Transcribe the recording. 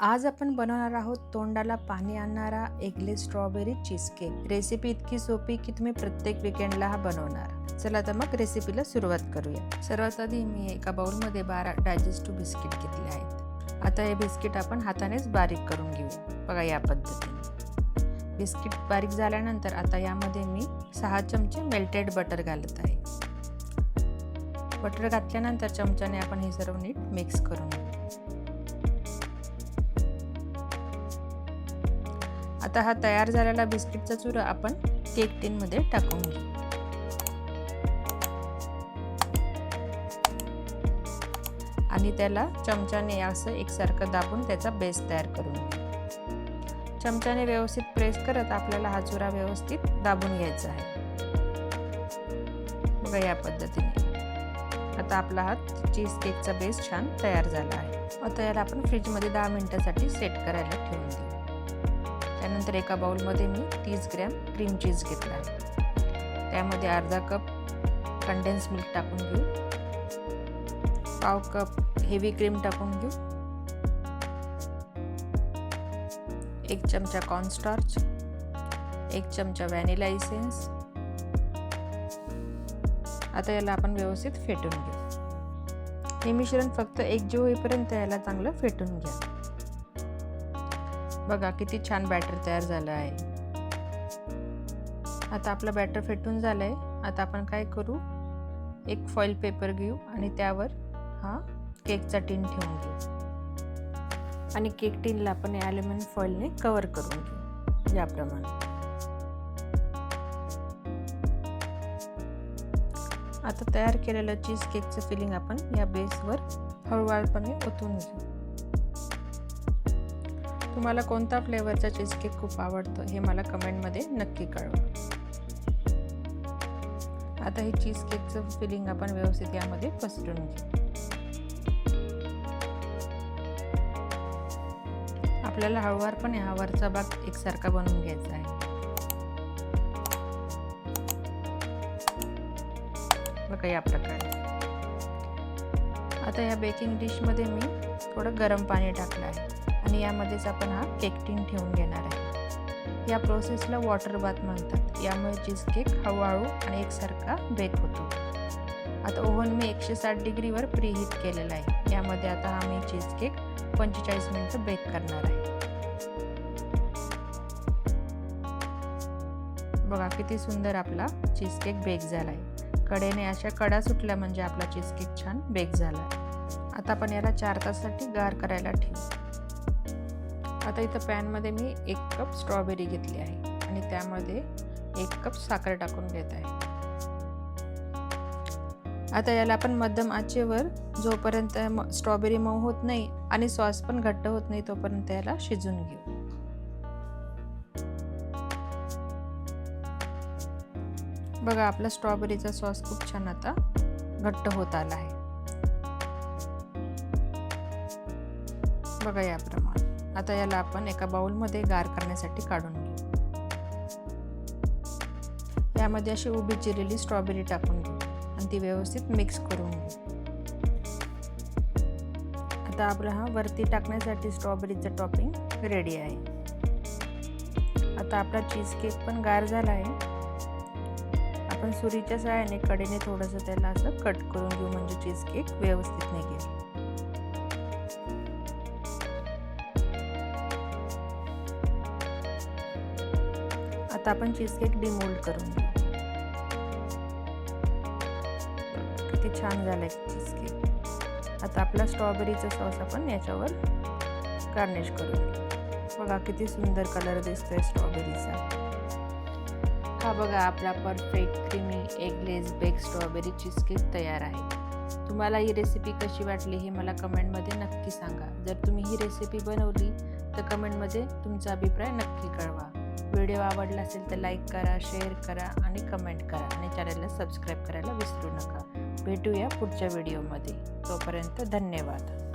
आज आपण बनवणार आहोत तोंडाला पाणी आणणारा eggless strawberry cheesecake recipe इतकी सोपी की तुम्ही प्रत्येक विकेंडला हा बनवणार. चला तर मग रेसिपीला सुरुवात करूया. सर्वात आधी मी एका बाउलमध्ये बारा डायजेस्टिव्ह बिस्किट घेतले आहेत. आता हे बिस्किट आपण हातानेच बारीक करून घेऊ. बघा या पद्धतीने. बिस्किट बारीक झाल्यानंतर आता यामध्ये मी सहा चमचे मेल्टेड बटर घालत आहे. बटर घातल्यानंतर चमच्याने आपण हे सर्व नीट मिक्स करून घेऊ. आता हा तयार झालेला बिस्किटचा चुरा आपण केक टीनमध्ये टाकून घेऊ. आणि त्याला चमच्याने असं एकसारखं दाबून त्याचा बेस तयार करून घेऊ. चमच्याने व्यवस्थित प्रेस करत आपल्याला हा चुरा व्यवस्थित दाबून घ्यायचा आहे. बघा या पद्धतीने. आता आपला हा चीज केकचा बेस छान तयार झाला आहे. आता याला आपण फ्रीजमध्ये दहा मिनिटासाठी सेट करायला ठेवून देऊ. त्यानंतर एका बाउलमध्ये मी तीस ग्रॅम क्रीम चीज घेतला आहे. त्यामध्ये अर्धा कप कंडेन्स मिल्क टाकून घेऊ. पाव कप हेवी क्रीम टाकून घेऊ. एक चमचा कॉर्नस्टार्च एक चमचा व्हॅनिला इसेन्स आता याला आपण व्यवस्थित फेटून घेऊ. हे मिश्रण फक्त एकजीव होईपर्यंत याला चांगलं फेटून घ्या. बघा किती छान बॅटर तयार झालं आहे. आता आपलं बॅटर फेटून झालं आहे आता आपण काय करू? एक फॉईल पेपर घेऊ आणि त्यावर हा केकचा टीन ठेवून घेऊ. आणि केक टीनला आपण ॲल्युमिनियम फॉईलने कवर करून घेऊ याप्रमाणे आता तयार केलेलं चीज केकचं फिलिंग आपण या बेसवर हळूवारपणे ओतून घेऊ. तुम्हाला कोणता फ्लेवरचा चीजकेक खूप आवडतो हे मला कमेंटमध्ये नक्की कळवा. आता हे चीज केकचं फिलिंग आपण व्यवस्थित यामध्ये पसरून घेऊ. आपल्याला हळूवारपणे हा वरचा भाग एकसारखा बनवून घ्यायचा आहे. बघा या प्रकारे. आता या बेकिंग डिशमध्ये मी थोडं गरम पाणी टाकलं आहे. आणि यामध्येच आपण हा केक टीन ठेवून घेणार आहे. या प्रोसेसला वॉटर बाथ म्हणतात. यामुळे चीज केक हळूहळू आणि एकसारखा बेक होतो. आता ओव्हन मी एकशे साठ डिग्रीवर प्रीहीट केलेला आहे. यामध्ये आता हा मी चीज केक पंचेचाळीस मिनटं बेक करणार आहे. बघा किती सुंदर आपला चीज केक बेक झाला आहे कडेने अशा कडा सुटल्या म्हणजे आपला चीज केक छान बेक झाला. आता आपण याला चार तासासाठी गार करायला ठेवू. आता इथं पॅनमध्ये मी एक कप स्ट्रॉबेरी घेतली आहे आणि त्यामध्ये एक कप साखर टाकून घेत आहे. आता याला आपण मध्यम आचेवर जोपर्यंत स्ट्रॉबेरी मऊ होत नाही आणि सॉस पण घट्ट होत नाही तोपर्यंत याला शिजून घेऊ. बघा आपला स्ट्रॉबेरीचा सॉस खूप छान आता घट्ट होत आला आहे. बघा याप्रमाणे आता याला आपण एका बाउलमध्ये गार करण्यासाठी काढून घेऊ. यामध्ये अशी उभी चिरलेली स्ट्रॉबेरी टाकून घेऊ आणि ती व्यवस्थित मिक्स करून घेऊ. आता आपला हा वरती टाकण्यासाठी स्ट्रॉबेरीचं टॉपिंग रेडी आहे. आता आपला चीज केक पण गार झाला आहे. आपण सुरीच्या सहाय्याने कडेने थोडंसं त्याला असं कट करून घेऊ म्हणजे चीज केक व्यवस्थित निघेल. आता आपण चीज केक डिमोल्ड करून घेऊ. किती छान झालंय चीज केक आता आपला स्ट्रॉबेरीचा सॉस आपण याच्यावर गार्निश करून घेऊ. बघा किती सुंदर कलर दिसतोय स्ट्रॉबेरीचा हा बघा आपला perfect creamy eggless bake strawberry cheesecake तयार आहे. तुम्हाला ही रेसिपी कशी वाटली हे मला कमेंटमध्ये नक्की सांगा. जर तुम्ही ही रेसिपी बनवली तर कमेंटमध्ये तुमचा अभिप्राय नक्की कळवा. व्हिडिओ आवडला असेल तर लाईक करा शेअर करा आणि कमेंट करा आणि चॅनलला सबस्क्राईब करायला विसरू नका. भेटूया पुढच्या व्हिडिओमध्ये. तोपर्यंत धन्यवाद.